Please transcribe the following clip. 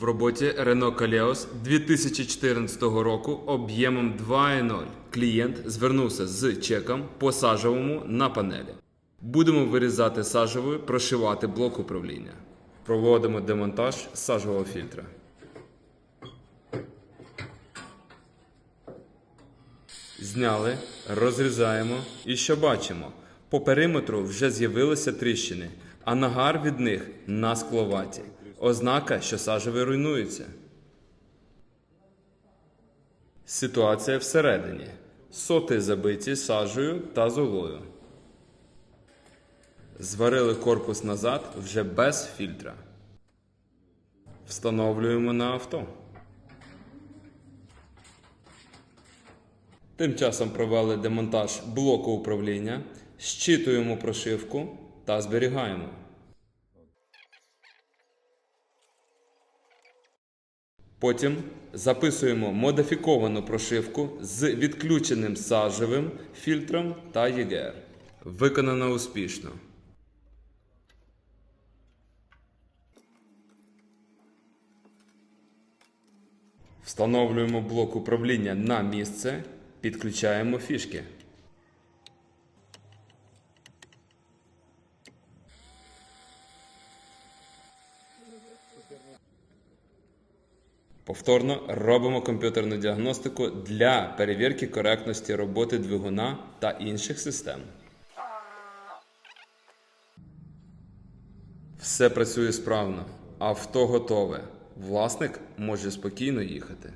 в роботі Renault Kaleos 2014 року об'ємом 2.0. Клієнт звернувся з чеком по сажевому на панелі. Будемо вирізати сажевою, прошивати блок управління. Проводимо демонтаж сажевого фільтра. Зняли, розрізаємо і що бачимо? По периметру вже з'явилися тріщини, а нагар від них на скловаті. Ознака, що сажевий руйнується. Ситуація всередині. Соти забиті сажею та золою. Зварили корпус назад вже без фільтра. Встановлюємо на авто. Тим часом провели демонтаж блоку управління, щитуємо прошивку та зберігаємо. Потім записуємо модифіковану прошивку з відключеним сажевим фільтром та ЄГР. Виконано успішно. Встановлюємо блок управління на місце, підключаємо фішки. Повторно робимо комп'ютерну діагностику для перевірки коректності роботи двигуна та інших систем. Все працює справно, авто готове. Власник може спокійно їхати.